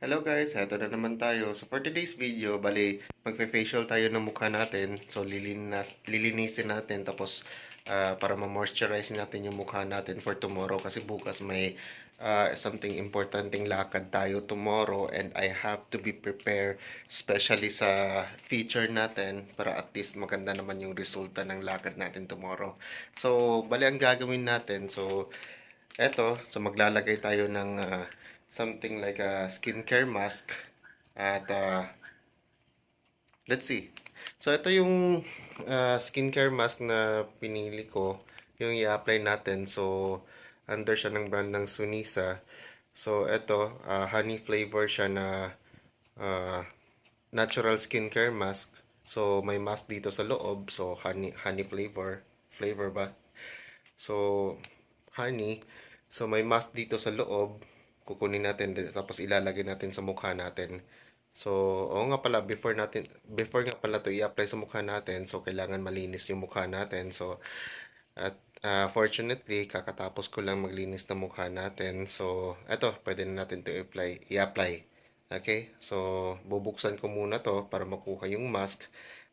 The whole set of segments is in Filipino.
Hello guys, eto na naman tayo. So for today's video, bali, magfe-facial tayo ng mukha natin. So lilinas, lilinisin natin tapos ah, para ma-moisturize natin yung mukha natin for tomorrow kasi bukas may ah, something importanteng lakad tayo tomorrow and I have to be prepared especially sa feature natin para at least maganda naman yung resulta ng lakad natin tomorrow. So bali ang gagawin natin, so eto, so maglalagay tayo ng ah, something like a skincare mask at uh, let's see. So ito yung uh, skincare mask na pinili ko, yung i-apply natin. So under siya ng brand ng Sunisa. So ito, uh, honey flavor siya na uh, natural skincare mask. So may mask dito sa loob, so honey honey flavor, flavor ba? So honey, so may mask dito sa loob kukunin natin tapos ilalagay natin sa mukha natin. So, oo nga pala, before natin, before nga pala to i-apply sa mukha natin, so kailangan malinis yung mukha natin. So, at ah, fortunately, kakatapos ko lang maglinis ng mukha natin. So, eto, pwede na natin to i-apply, i-apply. Okay? So, bubuksan ko muna to para makuha yung mask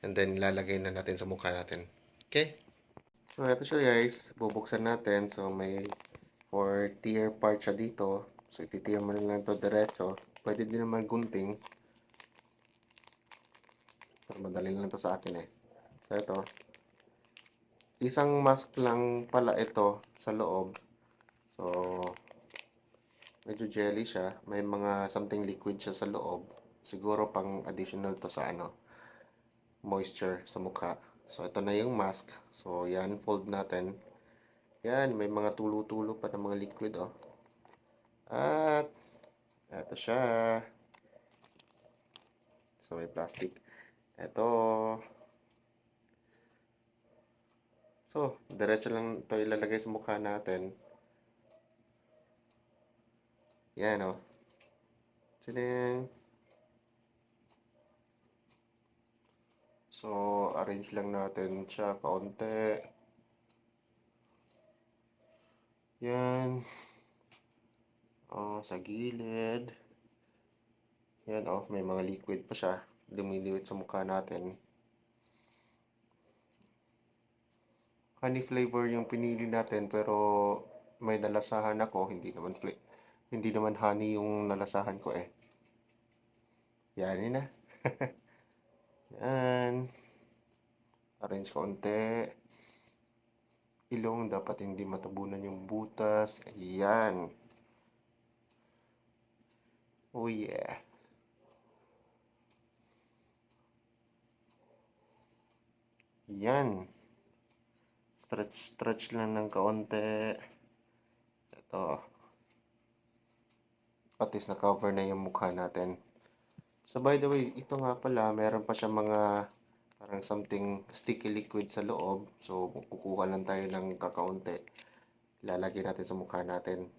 and then ilalagay na natin sa mukha natin. Okay? So, eto siya guys. Bubuksan natin. So, may for tier part siya dito. So, ititier mo lang to diretso. Pwede din naman gunting. Pero madali lang to sa akin eh. So, ito. Isang mask lang pala ito sa loob. So, medyo jelly siya. May mga something liquid siya sa loob. Siguro pang additional to sa ano, moisture sa mukha. So, ito na yung mask. So, yan, fold natin. Yan, may mga tulo-tulo pa ng mga liquid, oh. At, eto siya. So, may plastic. Eto. So, diretso lang ito ilalagay sa mukha natin. Yan, oh. Sining. So, arrange lang natin siya kaunti. Yan. Sa gilid. Yan, oh, may mga liquid pa siya. Lumiliwit sa mukha natin. Honey flavor yung pinili natin, pero may nalasahan ako. Hindi naman fla- hindi naman honey yung nalasahan ko eh. Yan, yun na. Yan. Arrange konti. Ilong, dapat hindi matabunan yung butas. Ayan. Oh yeah. Yan. Stretch, stretch lang ng kaunti. Ito. At least na-cover na yung mukha natin. So by the way, ito nga pala, meron pa siya mga parang something sticky liquid sa loob. So kukuha lang tayo ng kakaunti. Lalagay natin sa mukha natin.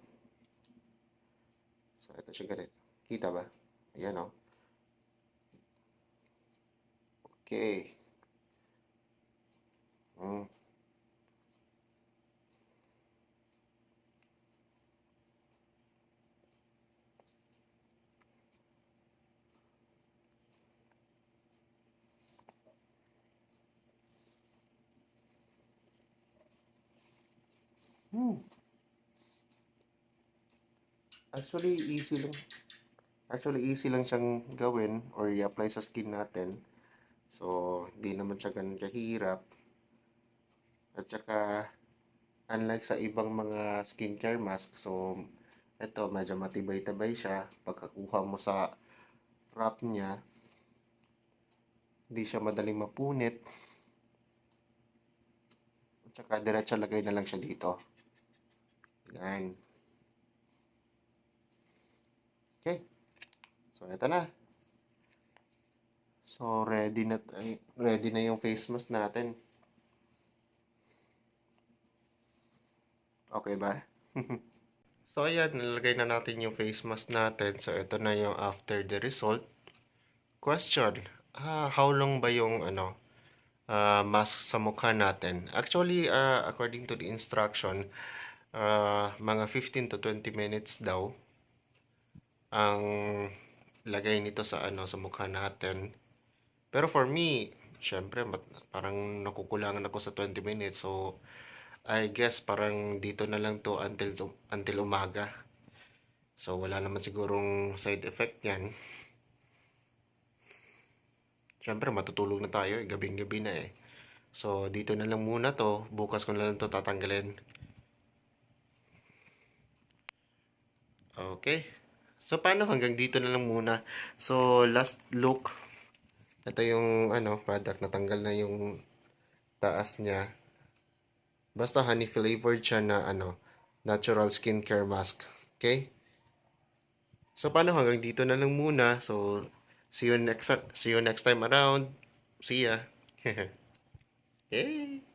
So ito siya ganit. Kita ba? Ayan o. Okay. Mm. Hmm. Actually, easy lang. Actually, easy lang siyang gawin or i-apply sa skin natin. So, hindi naman siya ganun kahirap. At saka, unlike sa ibang mga skincare mask, so, ito, medyo matibay-tabay siya. Pagkakuha mo sa wrap niya, hindi siya madaling mapunit. At saka, diretso lagay na lang siya dito. Yan. Okay. So, ito na. So, ready na, ready na yung face mask natin. Okay ba? so, ayan, nilagay na natin yung face mask natin. So, ito na yung after the result. Question, ah, how long ba yung, ano, ah, mask sa mukha natin? Actually, ah, according to the instruction, ah, mga 15 to 20 minutes daw ang lagay nito sa ano sa mukha natin. Pero for me, syempre parang nakukulangan ako sa 20 minutes. So I guess parang dito na lang to until until umaga. So wala naman sigurong side effect 'yan. Syempre matutulog na tayo, eh, gabing-gabi na eh. So dito na lang muna to, bukas ko na lang to tatanggalin. Okay. So paano hanggang dito na lang muna. So last look. Ito yung ano, product natanggal na yung taas niya. Basta honey flavored siya na ano, natural skincare mask. Okay? So paano hanggang dito na lang muna. So see you next see you next time around. See ya. Yay!